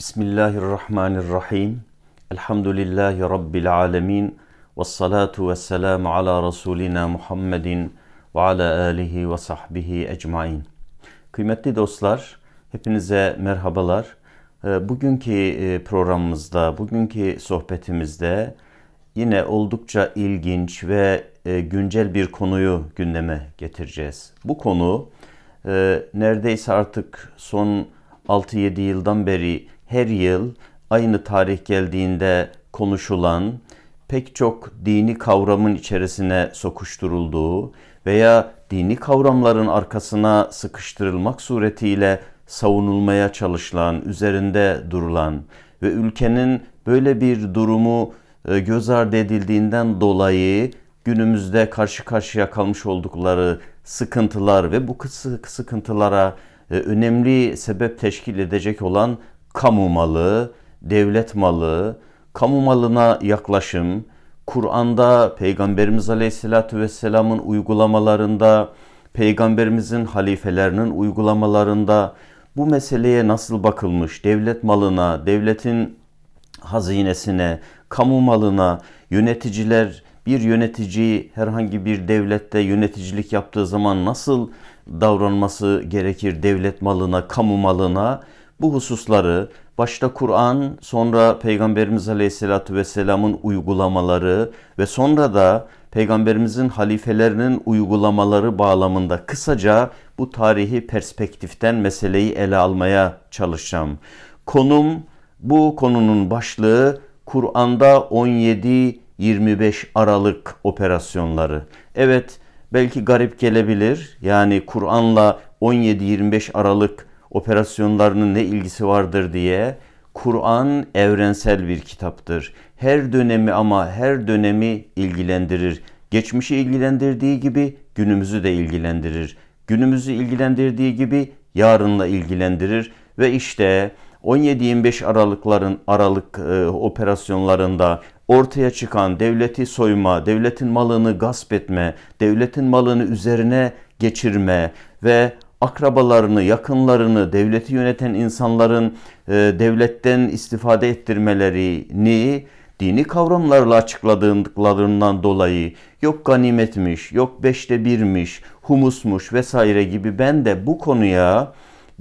Bismillahirrahmanirrahim. Elhamdülillahi Rabbil alemin. Ve salatu ve selamu ala Resulina Muhammedin ve ala alihi ve sahbihi ecmain. Kıymetli dostlar, hepinize merhabalar. Ee, Bugünkü e, programımızda, bugünkü sohbetimizde yine oldukça ilginç ve e, güncel bir konuyu gündeme getireceğiz. Bu konu e, neredeyse artık son 6-7 yıldan beri her yıl aynı tarih geldiğinde konuşulan pek çok dini kavramın içerisine sokuşturulduğu veya dini kavramların arkasına sıkıştırılmak suretiyle savunulmaya çalışılan, üzerinde durulan ve ülkenin böyle bir durumu e, göz ardı edildiğinden dolayı günümüzde karşı karşıya kalmış oldukları sıkıntılar ve bu sıkıntılara e, önemli sebep teşkil edecek olan kamu malı, devlet malı, kamu malına yaklaşım, Kur'an'da Peygamberimiz Aleyhisselatü Vesselam'ın uygulamalarında, Peygamberimizin halifelerinin uygulamalarında bu meseleye nasıl bakılmış, devlet malına, devletin hazinesine, kamu malına, yöneticiler bir yönetici herhangi bir devlette yöneticilik yaptığı zaman nasıl davranması gerekir devlet malına, kamu malına bu hususları başta Kur'an sonra Peygamberimiz Aleyhisselatü Vesselam'ın uygulamaları ve sonra da Peygamberimizin halifelerinin uygulamaları bağlamında kısaca bu tarihi perspektiften meseleyi ele almaya çalışacağım. Konum bu konunun başlığı Kur'an'da 17-25 Aralık operasyonları. Evet belki garip gelebilir. Yani Kur'an'la 17-25 Aralık operasyonlarının ne ilgisi vardır diye. Kur'an evrensel bir kitaptır. Her dönemi ama her dönemi ilgilendirir. Geçmişi ilgilendirdiği gibi günümüzü de ilgilendirir. Günümüzü ilgilendirdiği gibi yarınla ilgilendirir ve işte 17-25 Aralıkların Aralık e, operasyonlarında ortaya çıkan devleti soyma, devletin malını gasp etme, devletin malını üzerine geçirme ve akrabalarını, yakınlarını, devleti yöneten insanların e, devletten istifade ettirmelerini dini kavramlarla açıkladıklarından dolayı yok ganimetmiş, yok beşte birmiş, humusmuş vesaire gibi ben de bu konuya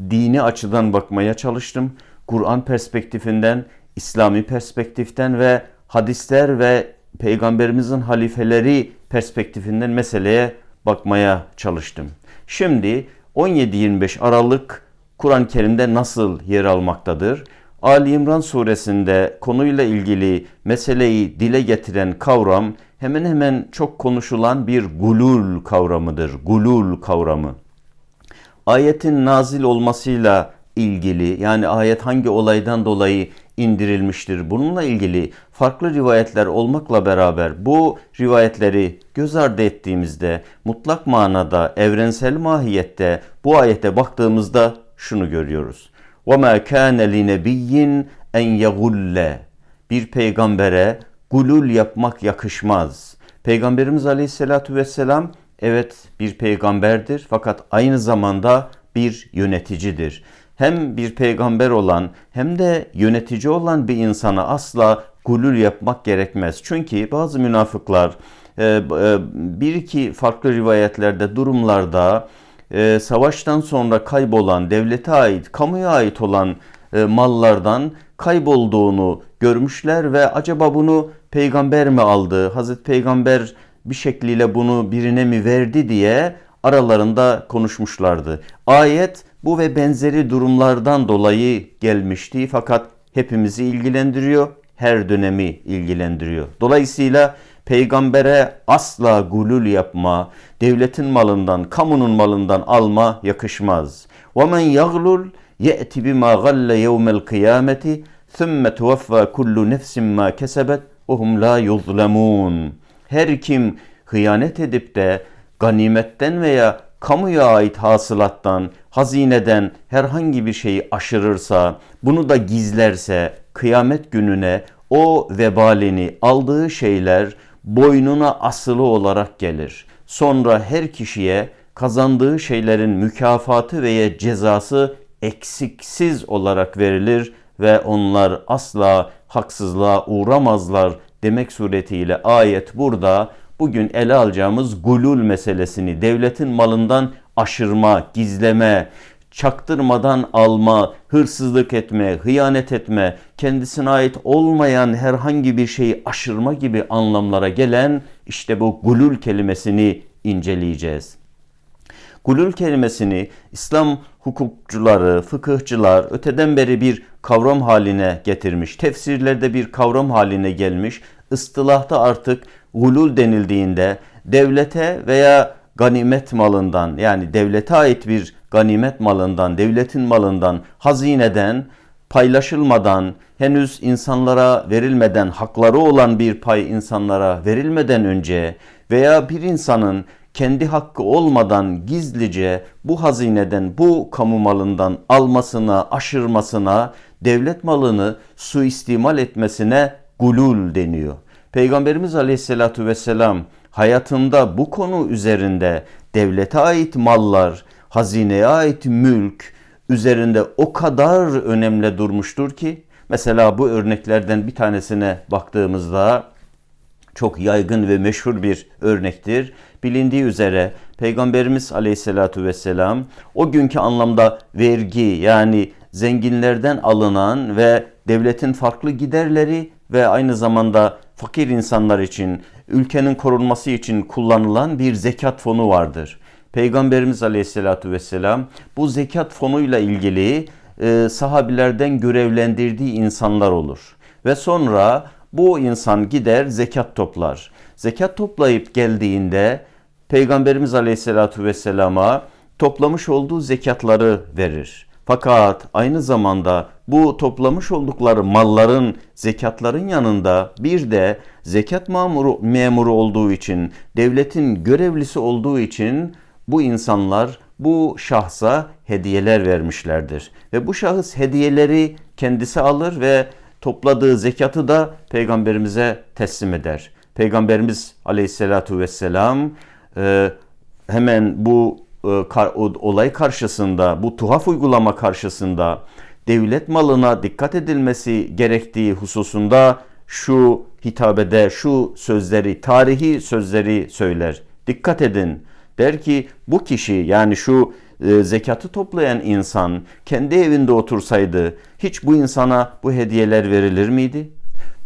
dini açıdan bakmaya çalıştım. Kur'an perspektifinden, İslami perspektiften ve hadisler ve peygamberimizin halifeleri perspektifinden meseleye bakmaya çalıştım. Şimdi 17-25 Aralık Kur'an-ı Kerim'de nasıl yer almaktadır? Ali İmran suresinde konuyla ilgili meseleyi dile getiren kavram hemen hemen çok konuşulan bir gulul kavramıdır. Gulul kavramı. Ayetin nazil olmasıyla ilgili yani ayet hangi olaydan dolayı indirilmiştir bununla ilgili farklı rivayetler olmakla beraber bu rivayetleri göz ardı ettiğimizde mutlak manada evrensel mahiyette bu ayete baktığımızda şunu görüyoruz. وَمَا كَانَ لِنَبِيٍّ اَنْ يَغُلَّ Bir peygambere gulul yapmak yakışmaz. Peygamberimiz Aleyhisselatü Vesselam evet bir peygamberdir fakat aynı zamanda bir yöneticidir hem bir peygamber olan hem de yönetici olan bir insana asla gulül yapmak gerekmez. Çünkü bazı münafıklar e, e, bir iki farklı rivayetlerde durumlarda e, savaştan sonra kaybolan devlete ait, kamuya ait olan mallardan kaybolduğunu görmüşler ve acaba bunu peygamber mi aldı? Hazreti Peygamber bir şekliyle bunu birine mi verdi diye aralarında konuşmuşlardı. Ayet bu ve benzeri durumlardan dolayı gelmişti fakat hepimizi ilgilendiriyor, her dönemi ilgilendiriyor. Dolayısıyla peygambere asla gulül yapma, devletin malından, kamunun malından alma yakışmaz. وَمَنْ يَغْلُلْ يَأْتِ بِمَا غَلَّ يَوْمَ الْقِيَامَةِ ثُمَّ تُوَفَّى كُلُّ نَفْسٍ مَا كَسَبَتْ وَهُمْ لَا يُظْلَمُونَ Her kim hıyanet edip de ganimetten veya kamuya ait hasılattan, hazineden herhangi bir şeyi aşırırsa, bunu da gizlerse kıyamet gününe o vebalini aldığı şeyler boynuna asılı olarak gelir. Sonra her kişiye kazandığı şeylerin mükafatı veya cezası eksiksiz olarak verilir ve onlar asla haksızlığa uğramazlar demek suretiyle ayet burada bugün ele alacağımız gulul meselesini devletin malından aşırma, gizleme, çaktırmadan alma, hırsızlık etme, hıyanet etme, kendisine ait olmayan herhangi bir şeyi aşırma gibi anlamlara gelen işte bu gulul kelimesini inceleyeceğiz. Gulul kelimesini İslam hukukçuları, fıkıhçılar öteden beri bir kavram haline getirmiş. Tefsirlerde bir kavram haline gelmiş. Istılahta artık gulul denildiğinde devlete veya ganimet malından yani devlete ait bir ganimet malından, devletin malından, hazineden paylaşılmadan, henüz insanlara verilmeden, hakları olan bir pay insanlara verilmeden önce veya bir insanın kendi hakkı olmadan gizlice bu hazineden, bu kamu malından almasına, aşırmasına, devlet malını suistimal etmesine gulul deniyor. Peygamberimiz Aleyhisselatü Vesselam hayatında bu konu üzerinde devlete ait mallar, hazineye ait mülk üzerinde o kadar önemli durmuştur ki mesela bu örneklerden bir tanesine baktığımızda çok yaygın ve meşhur bir örnektir. Bilindiği üzere Peygamberimiz Aleyhisselatü Vesselam o günkü anlamda vergi yani zenginlerden alınan ve devletin farklı giderleri ve aynı zamanda fakir insanlar için ülkenin korunması için kullanılan bir zekat fonu vardır. Peygamberimiz Aleyhisselatü Vesselam bu zekat fonuyla ilgili e, sahabilerden görevlendirdiği insanlar olur. Ve sonra bu insan gider zekat toplar. Zekat toplayıp geldiğinde Peygamberimiz Aleyhisselatü Vesselam'a toplamış olduğu zekatları verir. Fakat aynı zamanda bu toplamış oldukları malların zekatların yanında bir de zekat memuru, memuru olduğu için, devletin görevlisi olduğu için bu insanlar bu şahsa hediyeler vermişlerdir. Ve bu şahıs hediyeleri kendisi alır ve topladığı zekatı da peygamberimize teslim eder. Peygamberimiz aleyhissalatu vesselam e, hemen bu e, olay karşısında, bu tuhaf uygulama karşısında devlet malına dikkat edilmesi gerektiği hususunda şu hitabede şu sözleri, tarihi sözleri söyler. Dikkat edin. Der ki bu kişi yani şu e, zekatı toplayan insan kendi evinde otursaydı hiç bu insana bu hediyeler verilir miydi?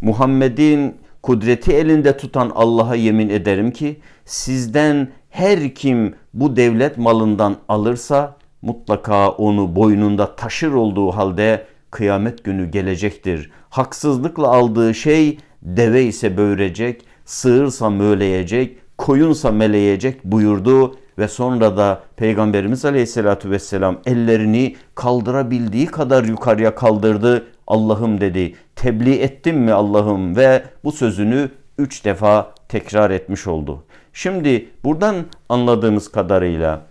Muhammed'in kudreti elinde tutan Allah'a yemin ederim ki sizden her kim bu devlet malından alırsa mutlaka onu boynunda taşır olduğu halde kıyamet günü gelecektir. Haksızlıkla aldığı şey deve ise böğürecek, sığırsa möğleyecek, koyunsa meleyecek buyurdu ve sonra da Peygamberimiz Aleyhisselatü Vesselam ellerini kaldırabildiği kadar yukarıya kaldırdı. Allah'ım dedi tebliğ ettim mi Allah'ım ve bu sözünü üç defa tekrar etmiş oldu. Şimdi buradan anladığımız kadarıyla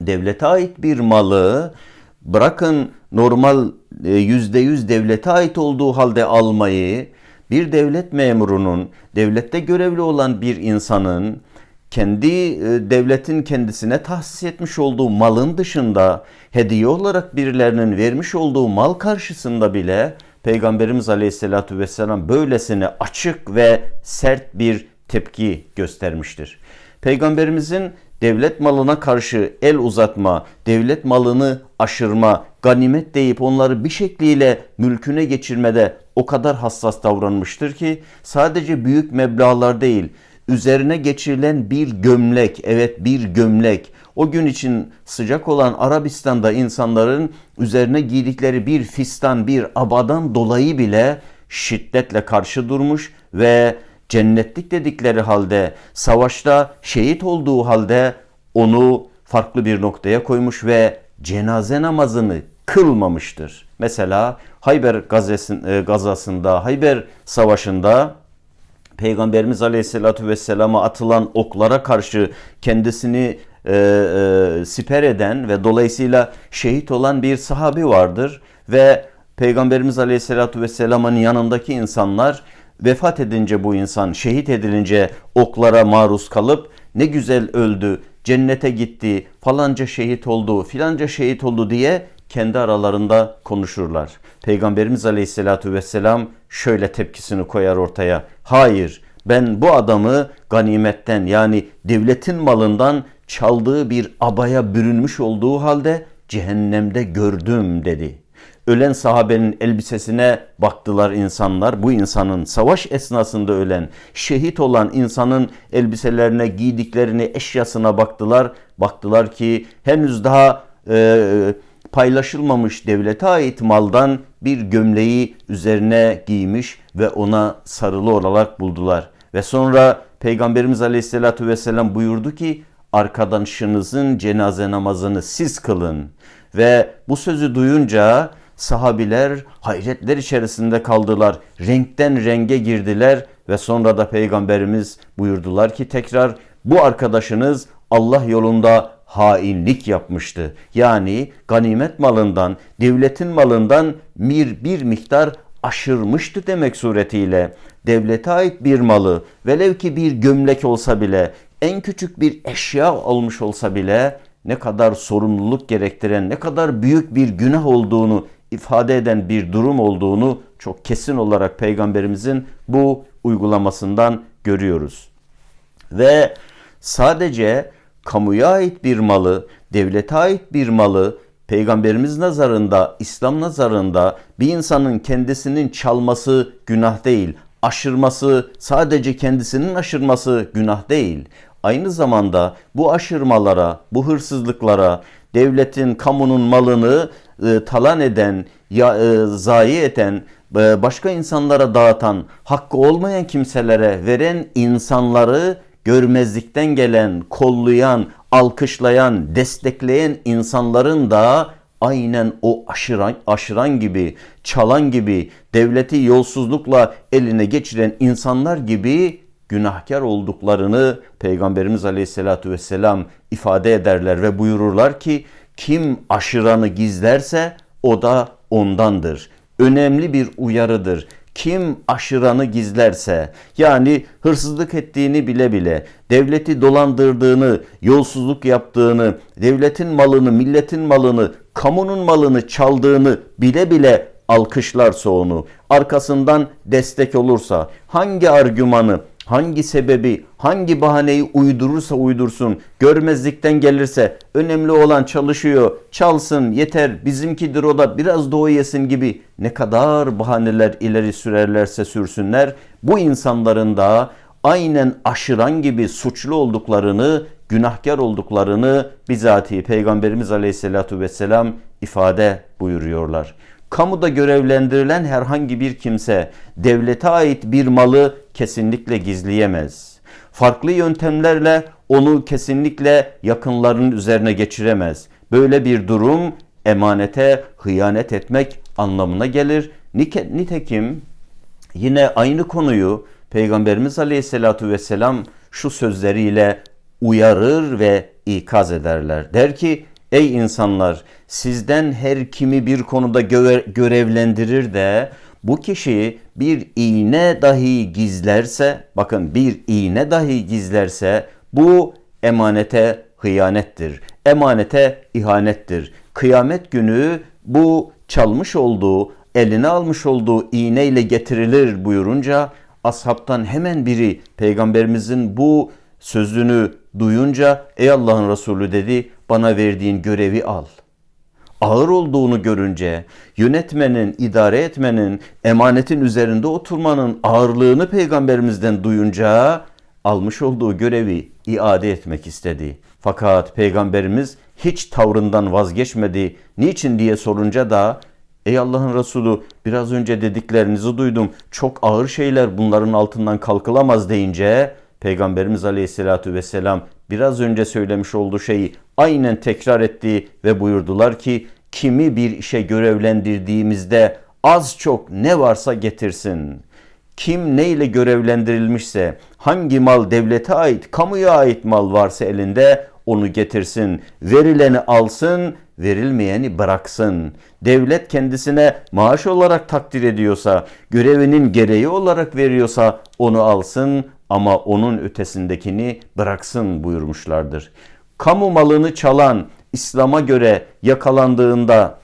devlete ait bir malı bırakın normal e, yüzde yüz devlete ait olduğu halde almayı bir devlet memurunun, devlette görevli olan bir insanın kendi e, devletin kendisine tahsis etmiş olduğu malın dışında hediye olarak birilerinin vermiş olduğu mal karşısında bile Peygamberimiz Aleyhisselatü Vesselam böylesine açık ve sert bir tepki göstermiştir. Peygamberimizin devlet malına karşı el uzatma, devlet malını aşırma, ganimet deyip onları bir şekliyle mülküne geçirmede o kadar hassas davranmıştır ki sadece büyük meblağlar değil, üzerine geçirilen bir gömlek, evet bir gömlek, o gün için sıcak olan Arabistan'da insanların üzerine giydikleri bir fistan, bir abadan dolayı bile şiddetle karşı durmuş ve cennetlik dedikleri halde, savaşta şehit olduğu halde onu farklı bir noktaya koymuş ve cenaze namazını kılmamıştır. Mesela Hayber e, gazasında, Hayber savaşında Peygamberimiz Aleyhisselatü Vesselam'a atılan oklara karşı kendisini e, e, siper eden ve dolayısıyla şehit olan bir sahabi vardır ve Peygamberimiz Aleyhisselatü Vesselam'ın yanındaki insanlar vefat edince bu insan şehit edilince oklara maruz kalıp ne güzel öldü, cennete gitti, falanca şehit oldu, filanca şehit oldu diye kendi aralarında konuşurlar. Peygamberimiz Aleyhisselatü Vesselam şöyle tepkisini koyar ortaya. Hayır ben bu adamı ganimetten yani devletin malından çaldığı bir abaya bürünmüş olduğu halde cehennemde gördüm dedi. Ölen sahabenin elbisesine baktılar insanlar. Bu insanın savaş esnasında ölen, şehit olan insanın elbiselerine, giydiklerini, eşyasına baktılar. Baktılar ki henüz daha e, paylaşılmamış devlete ait maldan bir gömleği üzerine giymiş ve ona sarılı olarak buldular. Ve sonra Peygamberimiz Aleyhisselatü Vesselam buyurdu ki arkadaşınızın cenaze namazını siz kılın. Ve bu sözü duyunca sahabiler hayretler içerisinde kaldılar. Renkten renge girdiler ve sonra da Peygamberimiz buyurdular ki tekrar bu arkadaşınız Allah yolunda hainlik yapmıştı. Yani ganimet malından, devletin malından bir, bir miktar aşırmıştı demek suretiyle devlete ait bir malı velev ki bir gömlek olsa bile en küçük bir eşya olmuş olsa bile ne kadar sorumluluk gerektiren ne kadar büyük bir günah olduğunu ifade eden bir durum olduğunu çok kesin olarak peygamberimizin bu uygulamasından görüyoruz. Ve sadece kamuya ait bir malı, devlete ait bir malı Peygamberimiz nazarında, İslam nazarında bir insanın kendisinin çalması günah değil. Aşırması, sadece kendisinin aşırması günah değil. Aynı zamanda bu aşırmalara, bu hırsızlıklara, devletin, kamunun malını e, talan eden, ya, e, zayi eden, e, başka insanlara dağıtan, hakkı olmayan kimselere veren insanları görmezlikten gelen, kollayan, alkışlayan, destekleyen insanların da aynen o aşıran, aşıran gibi, çalan gibi, devleti yolsuzlukla eline geçiren insanlar gibi günahkar olduklarını Peygamberimiz Aleyhisselatü Vesselam ifade ederler ve buyururlar ki kim aşıranı gizlerse o da ondandır. Önemli bir uyarıdır. Kim aşıranı gizlerse yani hırsızlık ettiğini bile bile, devleti dolandırdığını, yolsuzluk yaptığını, devletin malını, milletin malını, kamunun malını çaldığını bile bile alkışlarsa onu, arkasından destek olursa, hangi argümanı, hangi sebebi, hangi bahaneyi uydurursa uydursun, görmezlikten gelirse önemli olan çalışıyor, çalsın, yeter, bizimkidir o da biraz o yesin gibi ne kadar bahaneler ileri sürerlerse sürsünler, bu insanların da aynen aşıran gibi suçlu olduklarını, günahkar olduklarını bizatihi Peygamberimiz Aleyhisselatü Vesselam ifade buyuruyorlar kamuda görevlendirilen herhangi bir kimse devlete ait bir malı kesinlikle gizleyemez. Farklı yöntemlerle onu kesinlikle yakınlarının üzerine geçiremez. Böyle bir durum emanete hıyanet etmek anlamına gelir. Nitekim yine aynı konuyu Peygamberimiz Aleyhisselatü Vesselam şu sözleriyle uyarır ve ikaz ederler. Der ki Ey insanlar sizden her kimi bir konuda görevlendirir de bu kişi bir iğne dahi gizlerse bakın bir iğne dahi gizlerse bu emanete hıyanettir. Emanete ihanettir. Kıyamet günü bu çalmış olduğu, eline almış olduğu iğneyle getirilir buyurunca ashabtan hemen biri peygamberimizin bu sözünü duyunca ey Allah'ın Resulü dedi bana verdiğin görevi al. Ağır olduğunu görünce yönetmenin, idare etmenin, emanetin üzerinde oturmanın ağırlığını peygamberimizden duyunca almış olduğu görevi iade etmek istedi. Fakat peygamberimiz hiç tavrından vazgeçmedi. Niçin diye sorunca da Ey Allah'ın Resulü biraz önce dediklerinizi duydum. Çok ağır şeyler bunların altından kalkılamaz deyince Peygamberimiz Aleyhisselatü Vesselam biraz önce söylemiş olduğu şeyi aynen tekrar etti ve buyurdular ki kimi bir işe görevlendirdiğimizde az çok ne varsa getirsin. Kim neyle görevlendirilmişse, hangi mal devlete ait, kamuya ait mal varsa elinde onu getirsin. Verileni alsın, verilmeyeni bıraksın. Devlet kendisine maaş olarak takdir ediyorsa, görevinin gereği olarak veriyorsa onu alsın ama onun ötesindekini bıraksın buyurmuşlardır. Kamu malını çalan İslam'a göre yakalandığında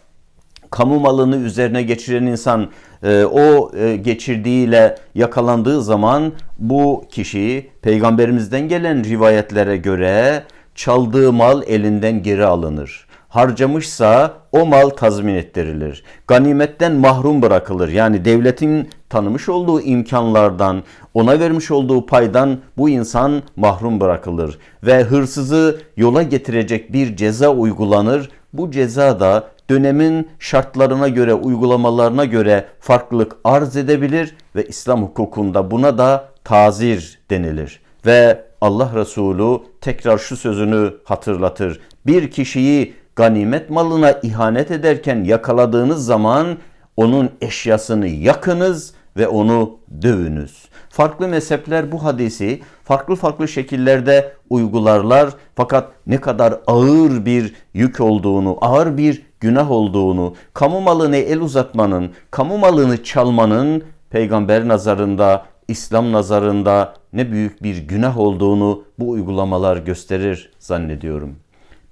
kamu malını üzerine geçiren insan e, o e, geçirdiğiyle yakalandığı zaman bu kişi peygamberimizden gelen rivayetlere göre çaldığı mal elinden geri alınır. Harcamışsa o mal tazmin ettirilir. Ganimetten mahrum bırakılır. Yani devletin tanımış olduğu imkanlardan, ona vermiş olduğu paydan bu insan mahrum bırakılır. Ve hırsızı yola getirecek bir ceza uygulanır. Bu ceza da dönemin şartlarına göre, uygulamalarına göre farklılık arz edebilir ve İslam hukukunda buna da tazir denilir. Ve Allah Resulü tekrar şu sözünü hatırlatır. Bir kişiyi ganimet malına ihanet ederken yakaladığınız zaman onun eşyasını yakınız ve onu dövünüz. Farklı mezhepler bu hadisi farklı farklı şekillerde uygularlar fakat ne kadar ağır bir yük olduğunu, ağır bir günah olduğunu, kamu malını el uzatmanın, kamu malını çalmanın peygamber nazarında, İslam nazarında ne büyük bir günah olduğunu bu uygulamalar gösterir zannediyorum.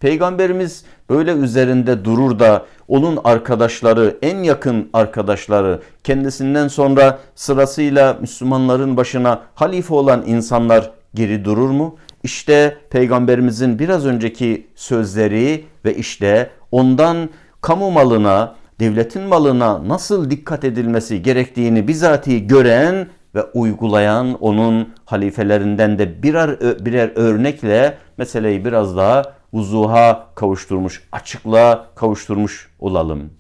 Peygamberimiz böyle üzerinde durur da onun arkadaşları, en yakın arkadaşları, kendisinden sonra sırasıyla Müslümanların başına halife olan insanlar geri durur mu? İşte peygamberimizin biraz önceki sözleri ve işte ondan kamu malına, devletin malına nasıl dikkat edilmesi gerektiğini bizatihi gören ve uygulayan onun halifelerinden de birer birer örnekle meseleyi biraz daha vuzuha kavuşturmuş, açıklığa kavuşturmuş olalım.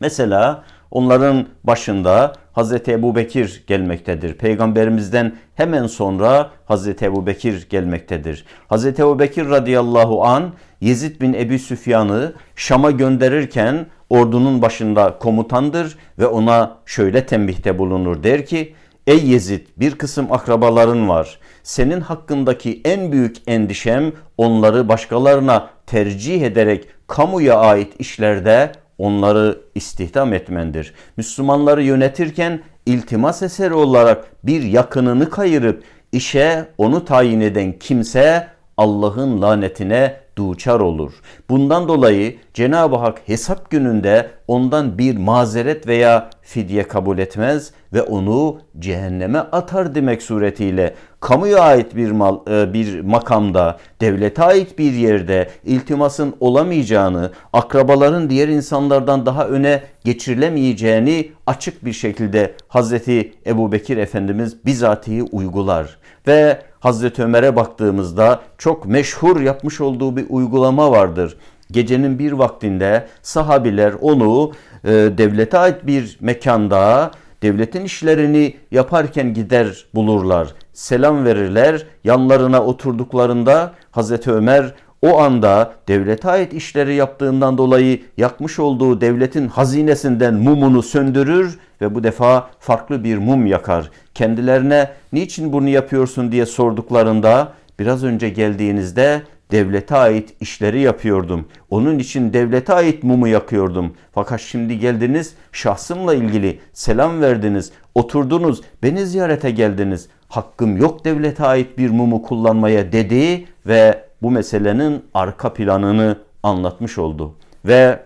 Mesela onların başında Hazreti Ebu Bekir gelmektedir. Peygamberimizden hemen sonra Hazreti Ebu Bekir gelmektedir. Hazreti Ebu Bekir radıyallahu an Yezid bin Ebi Süfyan'ı Şam'a gönderirken ordunun başında komutandır ve ona şöyle tembihte bulunur. Der ki Ey Yezid bir kısım akrabaların var. Senin hakkındaki en büyük endişem onları başkalarına tercih ederek kamuya ait işlerde onları istihdam etmendir. Müslümanları yönetirken iltimas eseri olarak bir yakınını kayırıp işe onu tayin eden kimse Allah'ın lanetine duçar olur. Bundan dolayı Cenab-ı Hak hesap gününde ondan bir mazeret veya fidye kabul etmez ve onu cehenneme atar demek suretiyle kamuya ait bir mal, e, bir makamda, devlete ait bir yerde iltimasın olamayacağını, akrabaların diğer insanlardan daha öne geçirilemeyeceğini açık bir şekilde Hazreti Ebu Bekir Efendimiz bizatihi uygular. Ve Hazreti Ömer'e baktığımızda çok meşhur yapmış olduğu bir uygulama vardır. Gecenin bir vaktinde sahabiler onu e, devlete ait bir mekanda devletin işlerini yaparken gider bulurlar. Selam verirler. Yanlarına oturduklarında Hazreti Ömer o anda devlete ait işleri yaptığından dolayı yakmış olduğu devletin hazinesinden mumunu söndürür ve bu defa farklı bir mum yakar. Kendilerine niçin bunu yapıyorsun diye sorduklarında biraz önce geldiğinizde devlete ait işleri yapıyordum. Onun için devlete ait mumu yakıyordum. Fakat şimdi geldiniz şahsımla ilgili selam verdiniz, oturdunuz, beni ziyarete geldiniz. Hakkım yok devlete ait bir mumu kullanmaya dedi ve bu meselenin arka planını anlatmış oldu. Ve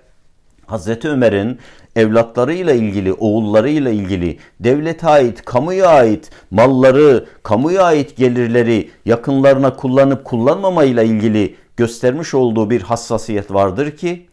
Hazreti Ömer'in evlatlarıyla ilgili, oğullarıyla ilgili, devlete ait, kamuya ait malları, kamuya ait gelirleri yakınlarına kullanıp kullanmamayla ilgili göstermiş olduğu bir hassasiyet vardır ki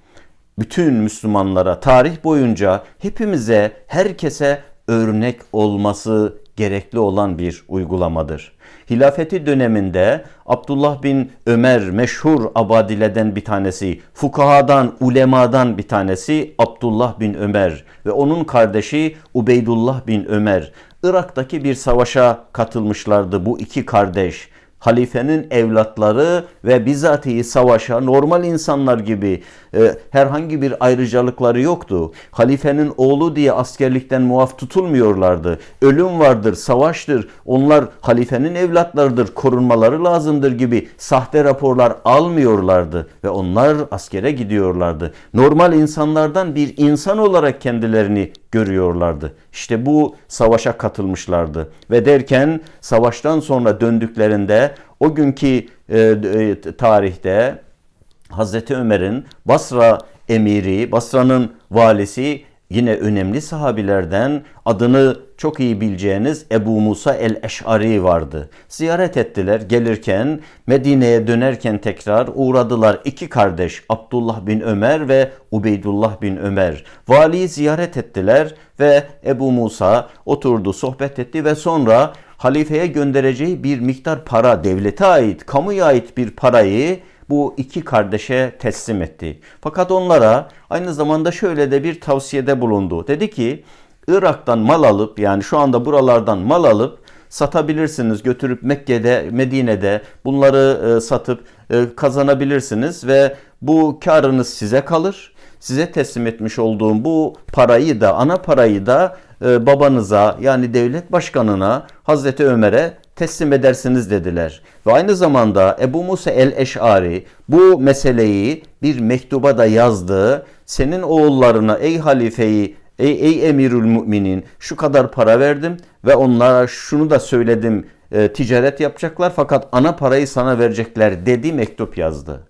bütün Müslümanlara tarih boyunca hepimize, herkese örnek olması gerekli olan bir uygulamadır. Hilafeti döneminde Abdullah bin Ömer meşhur abadileden bir tanesi, fukahadan, ulemadan bir tanesi Abdullah bin Ömer ve onun kardeşi Ubeydullah bin Ömer Irak'taki bir savaşa katılmışlardı bu iki kardeş halifenin evlatları ve bizatihi savaşa normal insanlar gibi e, herhangi bir ayrıcalıkları yoktu. Halifenin oğlu diye askerlikten muaf tutulmuyorlardı. Ölüm vardır, savaştır. Onlar halifenin evlatlarıdır, korunmaları lazımdır gibi sahte raporlar almıyorlardı ve onlar askere gidiyorlardı. Normal insanlardan bir insan olarak kendilerini görüyorlardı. İşte bu savaşa katılmışlardı ve derken savaştan sonra döndüklerinde o günkü e, e, tarihte Hazreti Ömer'in Basra emiri, Basra'nın valisi yine önemli sahabilerden adını çok iyi bileceğiniz Ebu Musa el-Eş'ari vardı. Ziyaret ettiler gelirken Medine'ye dönerken tekrar uğradılar iki kardeş Abdullah bin Ömer ve Ubeydullah bin Ömer. Valiyi ziyaret ettiler ve Ebu Musa oturdu sohbet etti ve sonra halifeye göndereceği bir miktar para devlete ait kamuya ait bir parayı bu iki kardeşe teslim etti. Fakat onlara aynı zamanda şöyle de bir tavsiyede bulundu. Dedi ki Irak'tan mal alıp yani şu anda buralardan mal alıp satabilirsiniz. Götürüp Mekke'de, Medine'de bunları e, satıp e, kazanabilirsiniz ve bu karınız size kalır. Size teslim etmiş olduğum bu parayı da ana parayı da e, babanıza yani devlet başkanına Hazreti Ömer'e teslim edersiniz dediler. Ve aynı zamanda Ebu Musa el-Eş'ari bu meseleyi bir mektuba da yazdı. Senin oğullarına ey halifeyi ey, ey emirül müminin şu kadar para verdim ve onlara şunu da söyledim e, ticaret yapacaklar fakat ana parayı sana verecekler dedi mektup yazdı.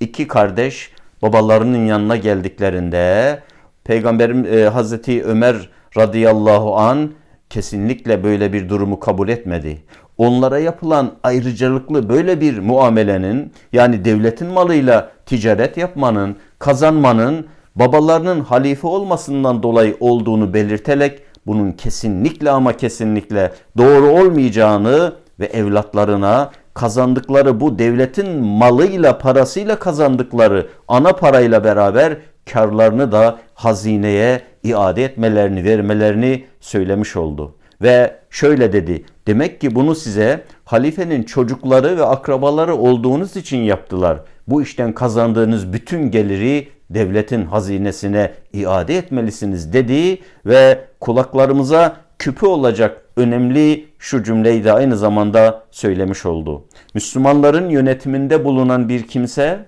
İki kardeş babalarının yanına geldiklerinde Peygamberim e, Hazreti Ömer radıyallahu an kesinlikle böyle bir durumu kabul etmedi. Onlara yapılan ayrıcalıklı böyle bir muamelenin yani devletin malıyla ticaret yapmanın, kazanmanın babalarının halife olmasından dolayı olduğunu belirterek bunun kesinlikle ama kesinlikle doğru olmayacağını ve evlatlarına kazandıkları bu devletin malıyla parasıyla kazandıkları ana parayla beraber karlarını da hazineye iade etmelerini vermelerini söylemiş oldu. Ve şöyle dedi. Demek ki bunu size halifenin çocukları ve akrabaları olduğunuz için yaptılar. Bu işten kazandığınız bütün geliri devletin hazinesine iade etmelisiniz dedi ve kulaklarımıza küpü olacak önemli şu cümleyi de aynı zamanda söylemiş oldu. Müslümanların yönetiminde bulunan bir kimse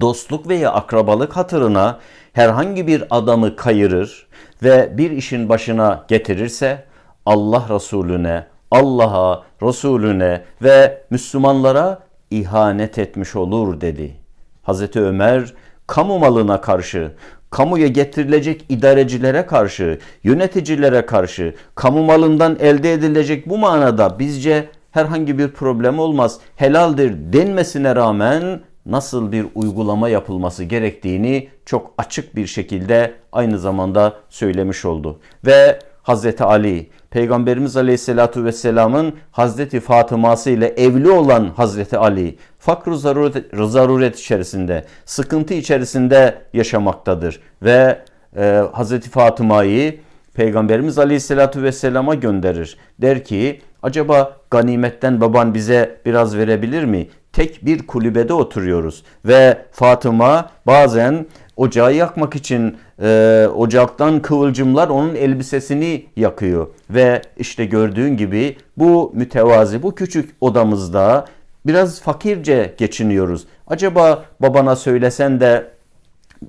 dostluk veya akrabalık hatırına herhangi bir adamı kayırır ve bir işin başına getirirse Allah Resulüne, Allah'a, Resulüne ve Müslümanlara ihanet etmiş olur dedi. Hazreti Ömer kamu malına karşı, kamuya getirilecek idarecilere karşı, yöneticilere karşı, kamu malından elde edilecek bu manada bizce herhangi bir problem olmaz. Helaldir denmesine rağmen nasıl bir uygulama yapılması gerektiğini çok açık bir şekilde aynı zamanda söylemiş oldu. Ve Hazreti Ali, Peygamberimiz Aleyhisselatu Vesselam'ın Hazreti Fatıma'sı ile evli olan Hazreti Ali, fakr zaruret, zaruret içerisinde, sıkıntı içerisinde yaşamaktadır. Ve e, Hazreti Fatıma'yı Peygamberimiz Aleyhisselatu Vesselam'a gönderir. Der ki, acaba ganimetten baban bize biraz verebilir mi? tek bir kulübede oturuyoruz ve Fatıma bazen ocağı yakmak için e, ocaktan kıvılcımlar onun elbisesini yakıyor ve işte gördüğün gibi bu mütevazi bu küçük odamızda biraz fakirce geçiniyoruz. Acaba babana söylesen de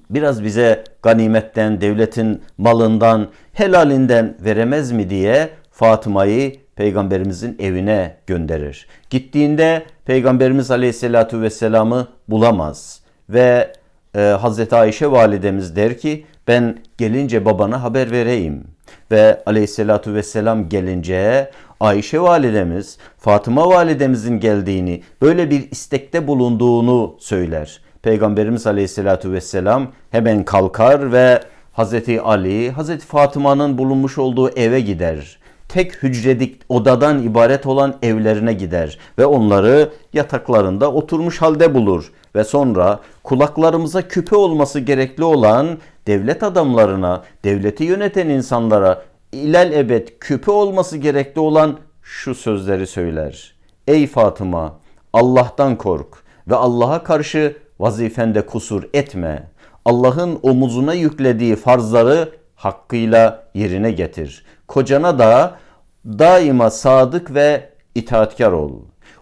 biraz bize ganimetten, devletin malından, helalinden veremez mi diye Fatıma'yı peygamberimizin evine gönderir. Gittiğinde peygamberimiz aleyhissalatu vesselam'ı bulamaz ve e, Hazreti Ayşe validemiz der ki ben gelince babana haber vereyim. Ve aleyhissalatu vesselam gelince Ayşe validemiz Fatıma validemizin geldiğini böyle bir istekte bulunduğunu söyler. Peygamberimiz aleyhissalatu vesselam hemen kalkar ve Hazreti Ali, Hazreti Fatıma'nın bulunmuş olduğu eve gider tek hücredik odadan ibaret olan evlerine gider ve onları yataklarında oturmuş halde bulur ve sonra kulaklarımıza küpe olması gerekli olan devlet adamlarına, devleti yöneten insanlara ilel ebed küpe olması gerekli olan şu sözleri söyler. Ey Fatıma Allah'tan kork ve Allah'a karşı vazifende kusur etme. Allah'ın omuzuna yüklediği farzları hakkıyla yerine getir. Kocana da daima sadık ve itaatkar ol.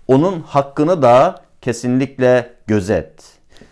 Onun hakkını da kesinlikle gözet.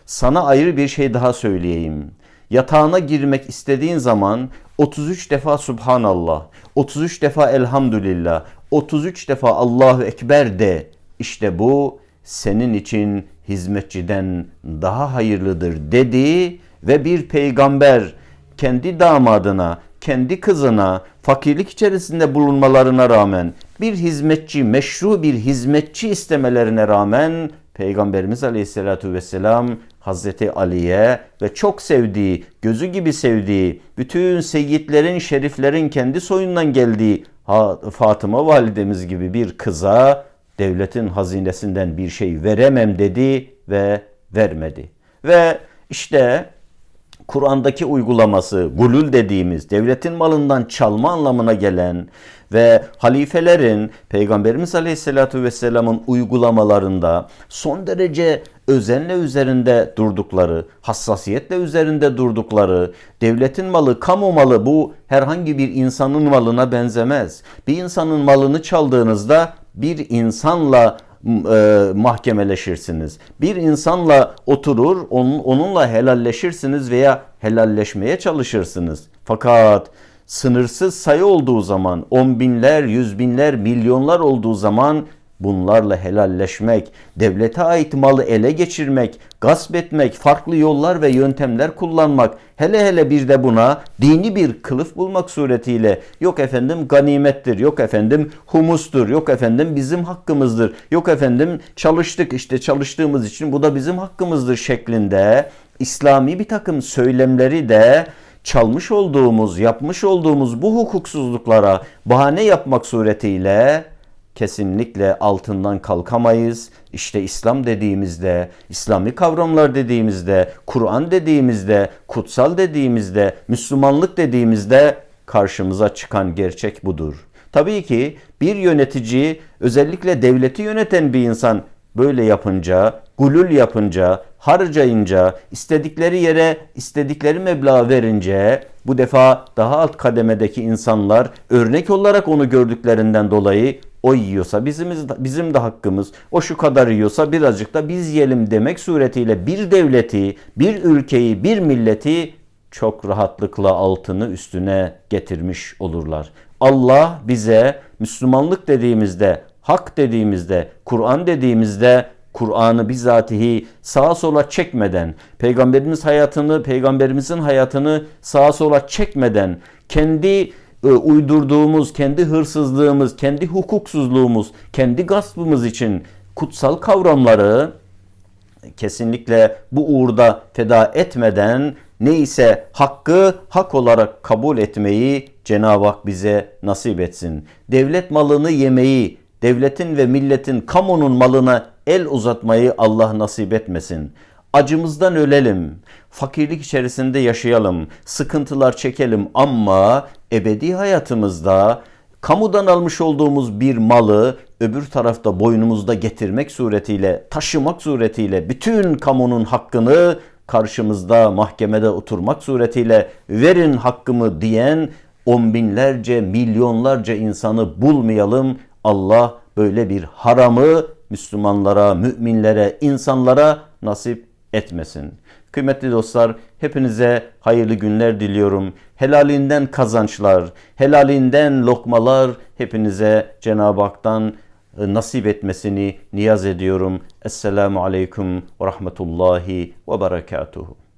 Sana ayrı bir şey daha söyleyeyim. Yatağına girmek istediğin zaman 33 defa Subhanallah, 33 defa Elhamdülillah, 33 defa Allahu Ekber de. İşte bu senin için hizmetçiden daha hayırlıdır dedi ve bir peygamber kendi damadına, kendi kızına fakirlik içerisinde bulunmalarına rağmen bir hizmetçi, meşru bir hizmetçi istemelerine rağmen Peygamberimiz Aleyhisselatü Vesselam Hazreti Ali'ye ve çok sevdiği, gözü gibi sevdiği, bütün seyyidlerin, şeriflerin kendi soyundan geldiği Fatıma validemiz gibi bir kıza devletin hazinesinden bir şey veremem dedi ve vermedi. Ve işte Kur'an'daki uygulaması gulül dediğimiz devletin malından çalma anlamına gelen ve halifelerin Peygamberimiz Aleyhisselatü Vesselam'ın uygulamalarında son derece özenle üzerinde durdukları, hassasiyetle üzerinde durdukları, devletin malı, kamu malı bu herhangi bir insanın malına benzemez. Bir insanın malını çaldığınızda bir insanla e, mahkemeleşirsiniz. Bir insanla oturur, onun, onunla helalleşirsiniz veya helalleşmeye çalışırsınız. Fakat sınırsız sayı olduğu zaman, on binler, yüz binler, milyonlar olduğu zaman bunlarla helalleşmek, devlete ait malı ele geçirmek, gasp etmek, farklı yollar ve yöntemler kullanmak, hele hele bir de buna dini bir kılıf bulmak suretiyle yok efendim ganimettir, yok efendim humustur, yok efendim bizim hakkımızdır, yok efendim çalıştık işte çalıştığımız için bu da bizim hakkımızdır şeklinde İslami bir takım söylemleri de çalmış olduğumuz, yapmış olduğumuz bu hukuksuzluklara bahane yapmak suretiyle kesinlikle altından kalkamayız. İşte İslam dediğimizde, İslami kavramlar dediğimizde, Kur'an dediğimizde, kutsal dediğimizde, Müslümanlık dediğimizde karşımıza çıkan gerçek budur. Tabii ki bir yönetici, özellikle devleti yöneten bir insan böyle yapınca, gulül yapınca, harcayınca, istedikleri yere istedikleri meblağ verince bu defa daha alt kademedeki insanlar örnek olarak onu gördüklerinden dolayı o yiyorsa bizim, bizim de hakkımız, o şu kadar yiyorsa birazcık da biz yiyelim demek suretiyle bir devleti, bir ülkeyi, bir milleti çok rahatlıkla altını üstüne getirmiş olurlar. Allah bize Müslümanlık dediğimizde, hak dediğimizde, Kur'an dediğimizde Kur'an'ı bizatihi sağa sola çekmeden, peygamberimiz hayatını, peygamberimizin hayatını sağa sola çekmeden, kendi e, uydurduğumuz, kendi hırsızlığımız, kendi hukuksuzluğumuz, kendi gaspımız için kutsal kavramları kesinlikle bu uğurda feda etmeden neyse hakkı hak olarak kabul etmeyi Cenab-ı Hak bize nasip etsin. Devlet malını yemeyi, devletin ve milletin, kamunun malına el uzatmayı Allah nasip etmesin. Acımızdan ölelim, fakirlik içerisinde yaşayalım, sıkıntılar çekelim ama ebedi hayatımızda kamudan almış olduğumuz bir malı öbür tarafta boynumuzda getirmek suretiyle, taşımak suretiyle bütün kamunun hakkını karşımızda mahkemede oturmak suretiyle verin hakkımı diyen on binlerce, milyonlarca insanı bulmayalım. Allah böyle bir haramı Müslümanlara, müminlere, insanlara nasip etmesin. Kıymetli dostlar, hepinize hayırlı günler diliyorum. Helalinden kazançlar, helalinden lokmalar hepinize Cenab-ı Hak'tan e, nasip etmesini niyaz ediyorum. Esselamu Aleyküm ve Rahmetullahi ve Berekatuhu.